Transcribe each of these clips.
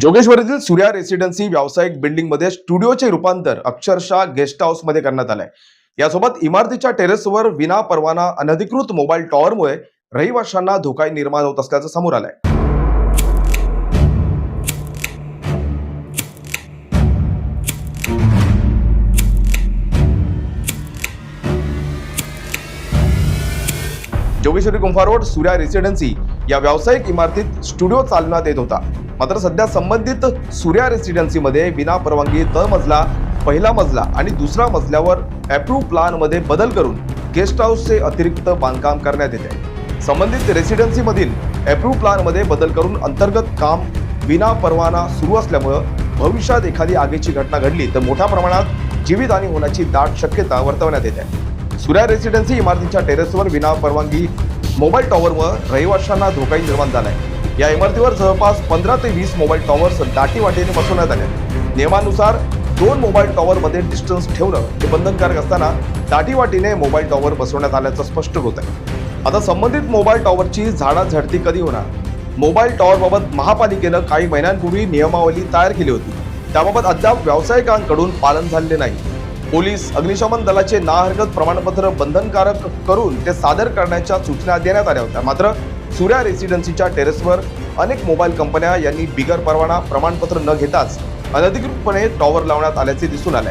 जोगेश्वरीतील Surya residency व्यावसायिक बिल्डिंगमध्ये स्टुडिओचे रूपांतर अक्षरशः गेस्ट हाऊसमध्ये करण्यात आलंय. यासोबत इमारतीच्या टेरेसवर विना परवाना अनधिकृत मोबाईल टॉवरमुळे रहिवाशांना धोका निर्माण होत असल्याचं समोर आलंय. जोगेश्वरी गुंफा रोड सूर्या रेसिडेन्सी या व्यावसायिक इमारतीत स्टुडिओ चालण्यात येत होता. मात्र सध्या संबंधित सूर्या रेसिडेन्सीमध्ये विना परवानगी तळमजला पहिला मजला आणि दुसरा मजल्यावर अप्रूव्ह प्लानमध्ये बदल करून गेस्ट हाऊसचे अतिरिक्त बांधकाम करण्यात येते. संबंधित रेसिडेन्सीमधील अप्रूव्ह प्लानमध्ये बदल करून अंतर्गत काम विना परवाना सुरू असल्यामुळं भविष्यात एखादी आगीची घटना घडली तर मोठ्या प्रमाणात जीवितहानी होण्याची दाट शक्यता वर्तवण्यात येते. सूर्या रेसिडेन्सी इमारतीच्या टेरेसवर विना परवानगी मोबाईल टॉवरवर रहिवाशांना धोकाही निर्माण झाला आहे या इमारतीवर जवळपास पंधरा ते वीस मोबाईल टॉवर्स दाटी वाटेने बसवण्यात आले. नियमानुसार दोन मोबाईल टॉवरमध्ये डिस्टन्स ठेवणं हे बंधनकारक असताना दाटी वाटीने मोबाईल टॉवर बसवण्यात आल्याचं स्पष्ट होत आहे आता संबंधित मोबाईल टॉवरची झाडाझडती कधी होणार? मोबाईल टॉवरबाबत महापालिकेनं काही महिन्यांपूर्वी नियमावली तयार केली होती. त्याबाबत अद्याप व्यावसायिकांकडून पालन झालेले नाही. पोलीस अग्निशमन दलाचे ना हरकत प्रमाणपत्र बंधनकारक करून ते सादर करण्याच्या सूचना देण्यात आल्या होत्या. मात्र सूर्या रेसिडेन्सीच्या टेरेसवर अनेक मोबाईल कंपन्या यांनी बिगर परवाना प्रमाणपत्र न घेताच अनधिकृतपणे टॉवर लावण्यात आल्याचे दिसून आले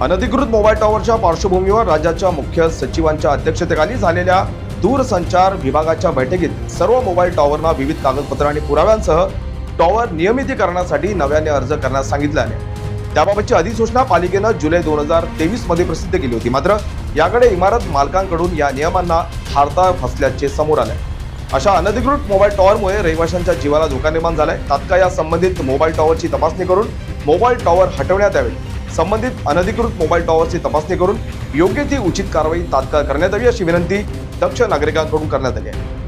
अनधिकृत मोबाईल टॉवरच्या पार्श्वभूमीवर राज्याच्या मुख्य सचिवांच्या अध्यक्षतेखाली झालेल्या दूरसंचार विभागाच्या बैठकीत सर्व मोबाईल टॉवरना विविध कागदपत्र आणि पुराव्यांसह टॉवर नियमितीकरणासाठी नव्याने अर्ज करण्यास सांगितले आहे. त्याबाबतची अधिसूचना पालिकेनं जुलै दोन हजार तेवीसमध्ये प्रसिद्ध केली होती. मात्र याकडे इमारत मालकांकडून या नियमांना हारता फसल्याचे समोर आले अशा अनधिकृत मोबाईल टॉवरमुळे रहिवाशांच्या जीवाला धोका निर्माण झालाय. तात्काळ या संबंधित मोबाईल टॉवरची तपासणी करून मोबाईल टॉवर हटवण्यात यावे. संबंधित अनधिकृत मोबाईल टॉवरची तपासणी करून योग्य ती उचित कारवाई तात्काळ करण्यात यावी अशी विनंती दक्ष नागरिकांकडून करण्यात आली आहे.